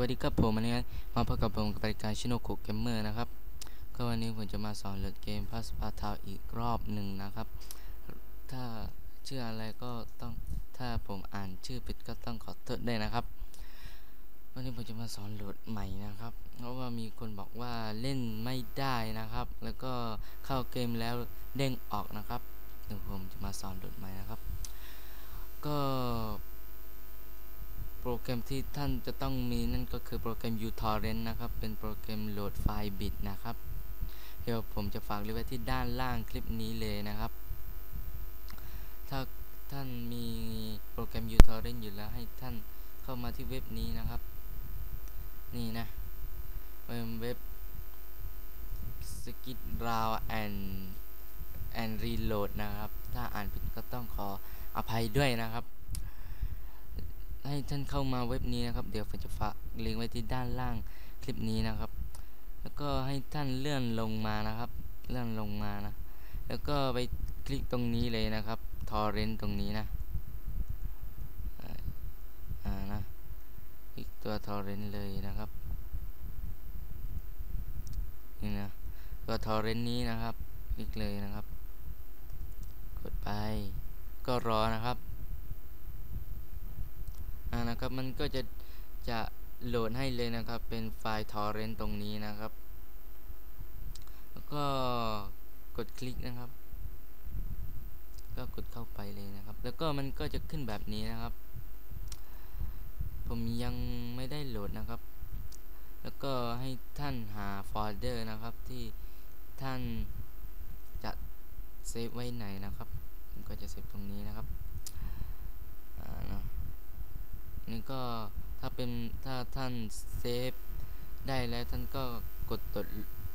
วัสดีครับผมวันนี้มาพบกับผมกับรายการชิโนคุเกมเมอร์นะครับ ก็วันนี้ผมจะมาสอนโหลดเกมพัสปาทาวอีกรอบหนึ่งนะครับ ถ้าชื่ออะไรก็ต้องถ้าผมอ่านชื่อผิดก็ต้องขอโทษด้วยนะครับ วันนี้ผมจะมาสอนโหลดใหม่นะครับ เพราะว่ามีคนบอกว่าเล่นไม่ได้นะครับ แล้วก็เข้าเกมแล้วเด้งออกนะครับเดี๋ยวผมจะมาสอนโหลดใหม่นะครับ ก็ โปร แกรมที่ท่านจะต้องมีนั่นก็คือโปรแกรม uTorrent นะครับ เป็นโปรแกรมโหลดไฟล์บิตนะครับ เดี๋ยวผมจะฝากลิงก์ไว้ที่ด้านล่างคลิปนี้เลยนะครับ ถ้าท่านมีโปรแกรม uTorrent อยู่แล้วให้ท่านเข้ามาที่เว็บนี้นะครับ นี่นะเป็นเว็บ skid row and and reload นะครับ ถ้าอ่านผิดก็ต้องขออภัยด้วยนะครับ ให้ท่านเข้ามาเว็บนี้นะครับ เดี๋ยวผมจะฝากลิงก์ไว้ที่ด้านล่างคลิปนี้นะครับ แล้วก็ให้ท่านเลื่อนลงมานะครับ เลื่อนลงมานะ แล้วก็ไปคลิกตรงนี้เลยนะครับทอร์เรนตรงนี้นะอ่านะคลิกตัวทอร์เรนเลยนะครับนี่นะตัวทอร์เรนนี้นะครับ คลิกเลยนะครับ กดไปก็รอนะครับ นะครับ มันก็จะจะโหลดให้เลยนะครับเป็นไฟล์ทอร์เรนต์ตรงนี้นะครับ แล้วก็กดคลิกนะครับ ก็กดเข้าไปเลยนะครับ แล้วก็มันก็จะขึ้นแบบนี้นะครับ ผมยังไม่ได้โหลดนะครับ แล้วก็ให้ท่านหาโฟลเดอร์นะครับที่ท่านจะเซฟไว้ไหนนะครับผมก็จะเซฟตรงนี้นะครับอ่านะ นี่ก็ถ้าเป็นถ้าท่านเซฟได้แล้วท่านก็กดตด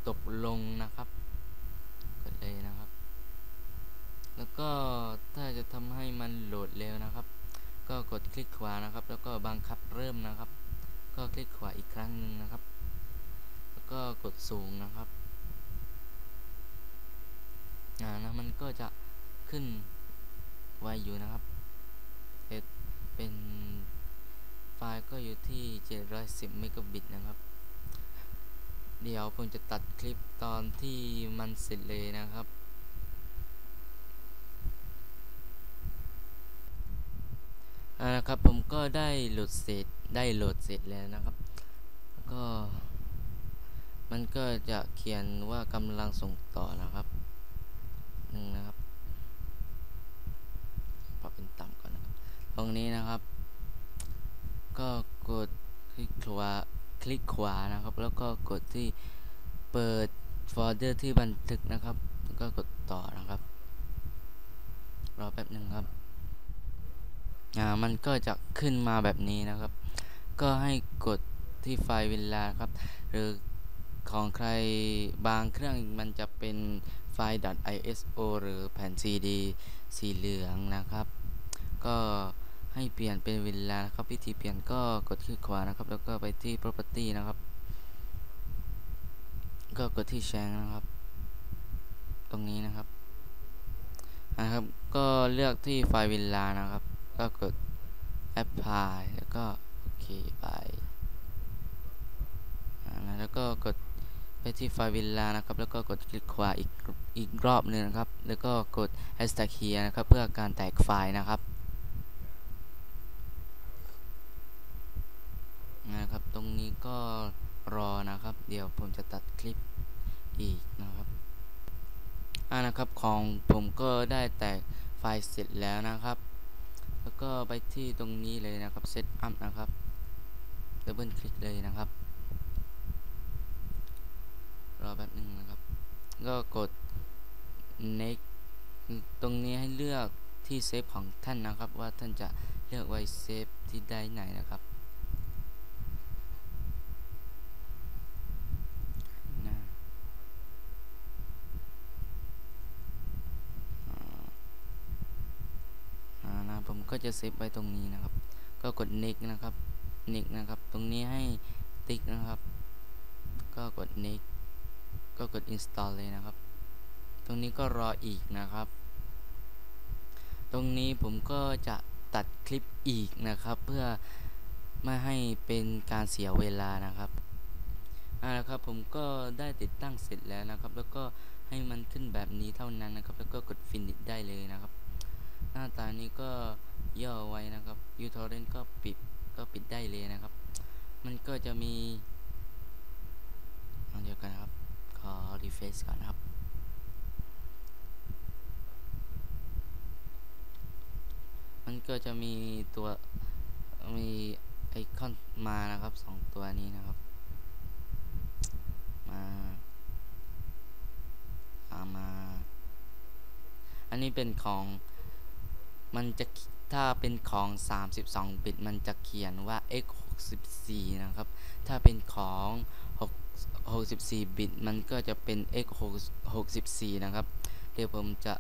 ตกลงนะครับ กดเลยนะครับ แล้วก็ถ้าจะทำให้มันโหลดเร็วนะครับ ก็กดคลิกขวานะครับ แล้วก็บังคับเริ่มนะครับ ก็คลิกขวาอีกครั้งหนึ่งนะครับ แล้วก็กดสูงนะครับอ่านะมันก็จะขึ้นไวอยู่นะครับเป็น ไฟก็อยู่ที่ 710 เมกะบิตนะครับ เดี๋ยวผมจะตัดคลิปตอนที่มันเสร็จเลยนะครับ นะครับผมก็ได้โหลดเสร็จได้โหลดเสร็จแล้วนะครับ ก็มันก็จะเขียนว่ากำลังส่งต่อนะครับหนึ่งนะครับปรับเป็นต่ำก่อนนะครับ ตรงนี้นะครับ ก็กดคลิกขวาคลิกขวานะครับ แล้วก็กดที่เปิดโฟลเดอร์ที่บันทึกนะครับก็กดต่อนะครับรอแป๊บหนึ่งครับอ่ามันก็จะขึ้นมาแบบนี้นะครับ ก็ให้กดที่ไฟล์เวลาครับ หรือของใครบางเครื่องมันจะเป็นไฟล์ .iso หรือแผ่น CD สีเหลืองนะครับ ก็ ให้เปลี่ยนเป็นเวลานะครับวิธีเปลี่ยนก็กดคลิกขวานะครับ แล้วก็ไปที่ property นะครับ ก็กดที่แชงนะครับ ตรงนี้นะครับนะครับก็เลือกที่ไฟล์เวลานะครับ ก็กด apply แล้วก็โอเคไปแล้วก็กดไปที่ไฟล์เวลานะครับ แล้วก็กดคลิกขวาอีกอีกรอบหนึ่งนะครับ แล้วก็กด hashtag here นะครับ เพื่อการแตกไฟล์นะครับ นะครับ ตรงนี้ก็รอนะครับ เดี๋ยวผมจะตัดคลิปอีกนะครับอ่านะครับของผมก็ได้แตกไฟล์เสร็จแล้วนะครับ แล้วก็ไปที่ตรงนี้เลยนะครับ Set up นะครับดับเบิลคลิกเลยนะครับ รอแป๊บนึงนะครับ ก็กด next ตรงนี้ให้เลือกที่เซฟของท่านนะครับ ว่าท่านจะเลือกไว้เซฟที่ได้ไหนนะครับผมก็ จะเซฟไว้ตรงนี้นะครับ ก็กด next นะครับ next นะครับ ตรงนี้ให้ติ๊กนะครับ ก็กด next ก็กด install เลยนะครับ ตรงนี้ก็รออีกนะครับ ตรงนี้ผมก็จะตัดคลิปอีกนะครับ เพื่อไม่ให้เป็นการเสียเวลานะครับอ่านะครับผมก็ได้ติดตั้งเสร็จแล้วนะครับ แล้วก็ให้มันขึ้นแบบนี้เท่านั้นนะครับ แล้วก็กด finish ได้เลยนะครับ หน้าตานี้ก็ย่อไว้นะครับ uTorrent ก็ปิดก็ปิดได้เลยนะครับ มันก็จะมีเอาเดียวกันนะครับ ขอ refresh ก่อนนะครับมันก็จะมีตัวมีไอคอนมานะครับสองตัวนี้นะครับ มาอามา อันนี้เป็นของ มันจะถ้าเป็นของ 32 บิต มันจะเขียนว่า x 64นะครับ ถ้าเป็นของ6 64 บิต มันก็จะเป็น x 64 นะครับ เดี๋ยวผมจะ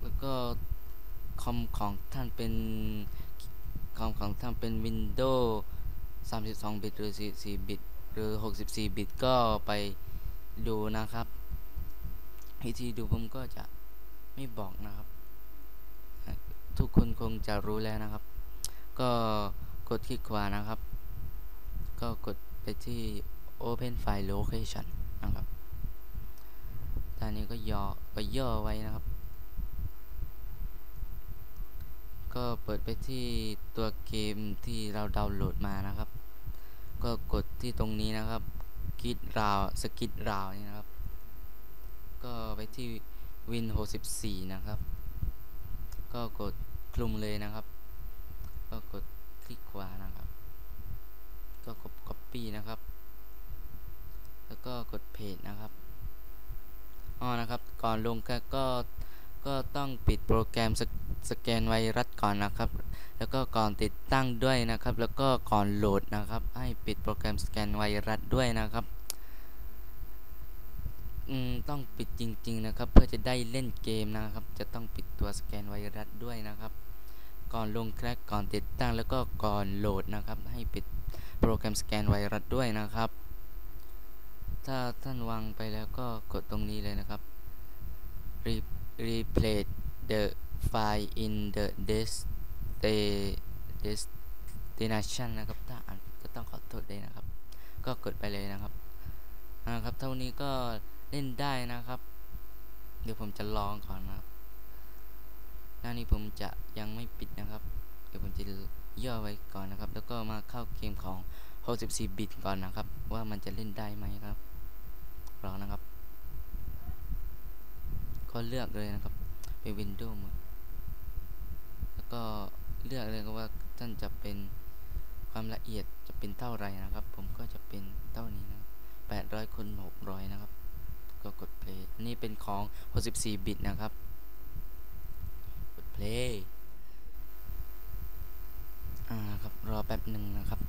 แล้วก็คอมของท่านเป็นคอมของท่านเป็น Windows 32 บิต หรือ 44 บิต หรือ 64 บิต ก็ไปดูนะครับ วิธีดูผมก็จะ ไม่บอกนะครับ ทุกคนคงจะรู้แล้วนะครับ ก็กดคลิกขวานะครับ ก็กดไปที่ Open File Location นะครับตอนนี้ก็ย่อก็ย่อไว้นะครับ ก็เปิดไปที่ตัวเกมที่เราดาวน์โหลดมานะครับ ก็กดที่ตรงนี้นะครับกิดราวสกิดราวนี่นะครับ ก็ไปที่ Win 64 นะครับ ก็กดคลุมเลยนะครับ ก็กดคลิกขวานะครับ ก็กด Copy นะครับ แล้วก็กดเพจนะครับอ๋อนะครับ ก่อนลงก็ก็ก็ต้องปิดโปรแกรมสสแกนไวรัสก่อนนะครับ แล้วก็ก่อนติดตั้งด้วยนะครับ แล้วก็ก่อนโหลดนะครับ ให้ปิดโปรแกรมสแกนไวรัสด้วยนะครับ ต้องปิดจริง ๆ นะครับ เพื่อจะได้เล่นเกมนะครับ จะต้องปิดตัวสแกนไวรัสด้วยนะครับ ก่อนลงแครกก่อนติดตั้งแล้วก็ก่อนโหลดนะครับ ให้ปิดโปรแกรมสแกนไวรัสด้วยนะครับ ถ้าท่านวางไปแล้วก็กดตรงนี้เลยนะครับ replace the file in the destination นะครับ ถ้าอ่านก็ต้องขอโทษด้วยนะครับ ก็กดไปเลยนะครับนะครับ เท่านี้ก็ เล่นได้นะครับ เดี๋ยวผมจะลองก่อนนะครับ หน้านี้ผมจะยังไม่ปิดนะครับ เดี๋ยวผมจะย่อไว้ก่อนนะครับ แล้วก็มาเข้าเกมของ 64 บิตก่อนนะครับ ว่ามันจะเล่นได้ไหมครับรองนะครับ ก็เลือกเลยนะครับ เป็นวินโดว์หมดแล้วก็เลือกเลยว่าท่านจะเป็นความละเอียดจะเป็นเท่าไรนะครับ ผมก็จะเป็นเท่านี้นะ800คูณ600 นะครับ ก็กด play อันนี้เป็นของ 64 บิตนะครับ กด play อ่าครับ รอแป๊บหนึ่งนะครับ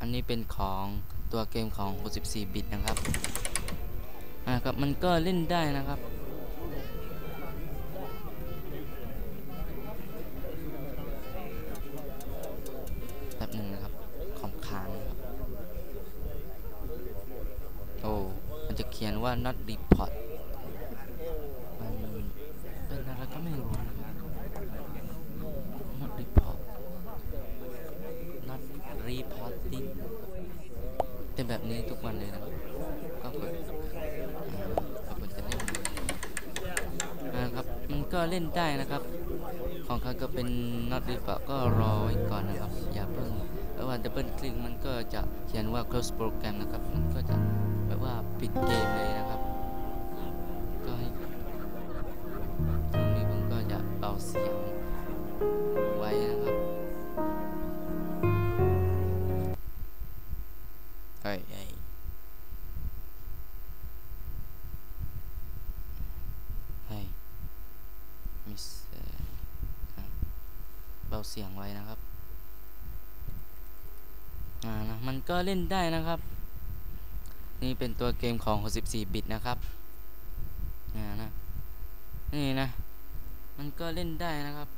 อันนี้เป็นของตัวเกมของ 64 บิตนะครับ อ่าครับ มันก็เล่นได้นะครับ จะเขียนว่า not report มันเป็นอะไรก็ไม่รู้นะครับ not report not reporting เป็นแบบนี้ทุกวันเลยนะครับก็กดก็กดจะเล่นนะครับมันก็เล่นได้นะครับ ของเขาก็เป็น not report ก็รอไว้ก่อนนะครับ อย่าเพิ่งเพราะว่า double click มันก็จะเขียนว่า close program นะครับ มันก็จะแบบว่าปิดเกมเลยนะ เสียงไว้นะครับอ่านะมันก็เล่นได้นะครับ นี่เป็นตัวเกมของ 64 บิตนะครับอ่านะนี่นะ มันก็เล่นได้นะครับ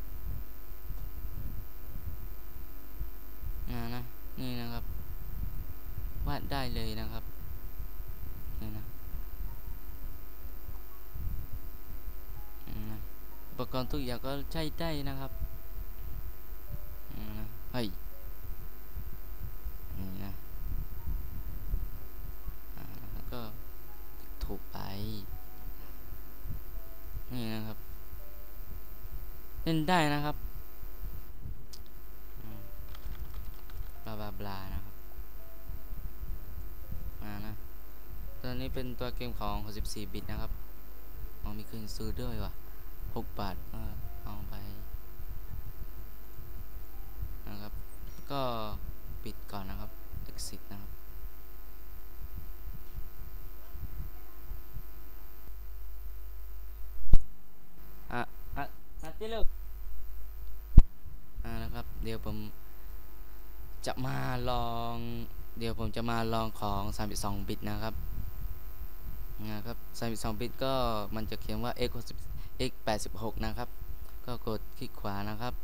อ่านะนี่นะครับ วาดได้เลยนะครับนี่นะอุปกรณ์ทุกอย่างก็ใช้ได้นะครับ ฮ้ยนี่นะแล้วก็ถูกไป นี่นะครับ เล่นได้นะครับบลาบลาบลานะครับ มานะตัวนี้เป็นตัวเกมของ 64 บิตนะครับอ๋อมีคืนซื้อด้วยว่ะ 6 บาทเอาไป นะครับ ก็ปิดก่อนนะครับ exit นะครับ อะ อะอะเจ๊ลูกอ่านะครับ เดี๋ยวผมจะมาลอง เดี๋ยวผมจะมาลองของ 32 บิตนะครับ นะครับ 32 บิตก็มันจะเขียนว่า x 60 x 86 นะครับ ก็กดคลิกขวานะครับ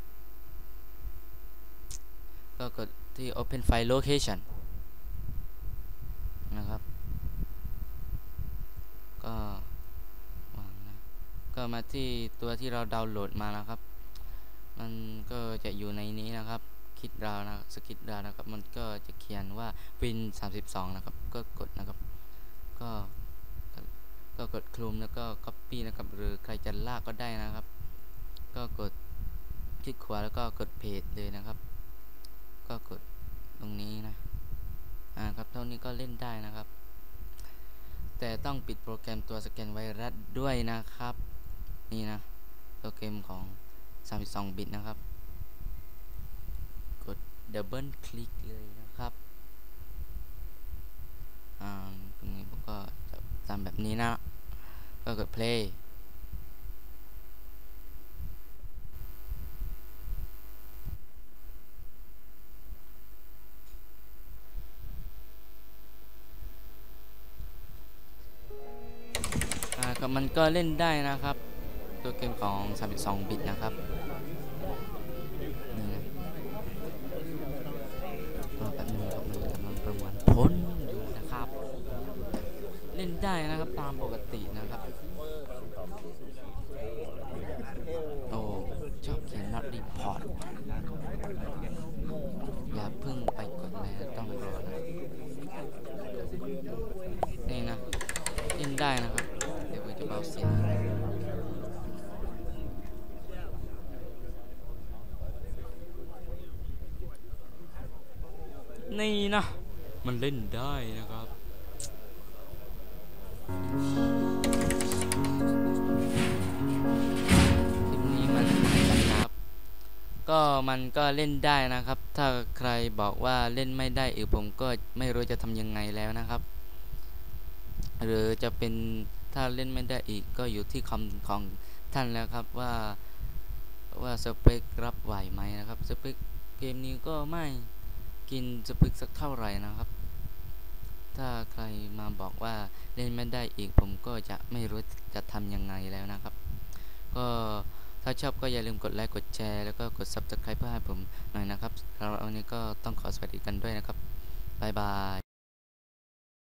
ก็กดที่ open file location นะครับ ก็วางนะก็มาที่ตัวที่เราดาวน์โหลดมานะครับ มันก็จะอยู่ในนี้นะครับคิดราวนะสกิดราวนะครับ มันก็จะเขียนว่า win 32 นะครับ ก็กดนะครับ ก็ก็กดคลุมแล้วก็ copy นะครับ หรือใครจะลากก็ได้นะครับ ก็กดคลิกขวาแล้วก็กดเพจเลยนะครับ ก็กดตรงนี้นะอ่าครับเท่านี้ก็เล่นได้นะครับ แต่ต้องปิดโปรแกรมตัวสแกนไวรัสด้วยนะครับ นี่นะตัวเกรมของ 32 บิตนะครับ กดดับเบิลคลิกเลยนะครับอ่าตรงนี้ผมก็จะทำแบบนี้นะ ก็กด play ก็เล่นได้นะครับ ตัวเกมของ 32 บิตนะครับนี่นะรอแป๊บนึงครับมันกำลังประมวลผลอยู่นะครับ เล่นได้นะครับตามปกตินะครับ โอ้ชอบเขียน not report อย่าเพิ่งไปกดอะไรนะต้องรอนะนี่นะเล่นได้นะ นี่นะ มันเล่นได้นะครับ คลิปนี้มันกันนะครับ ก็มันก็เล่นได้นะครับ ถ้าใครบอกว่าเล่นไม่ได้อีกผมก็ไม่รู้จะทำยังไงแล้วนะครับ หรือจะเป็นถ้าเล่นไม่ได้อีกก็อยู่ที่คำของท่านแล้วครับว่าว่าสเปครับไหวไหมนะครับสเปคเกมนี้ก็ไม่ กินสเปคสักเท่าไหร่นะครับ ถ้าใครมาบอกว่าเล่นไม่ได้อีกผมก็จะไม่รู้จะทำยังไงแล้วนะครับ ก็ถ้าชอบก็อย่าลืมกดไลค์กดแชร์แล้วก็กด subscribe เพื่อให้ผมหน่อยนะครับสำหรับวันนี้ก็ต้องขอสวัสดีกันด้วยนะครับบายบาย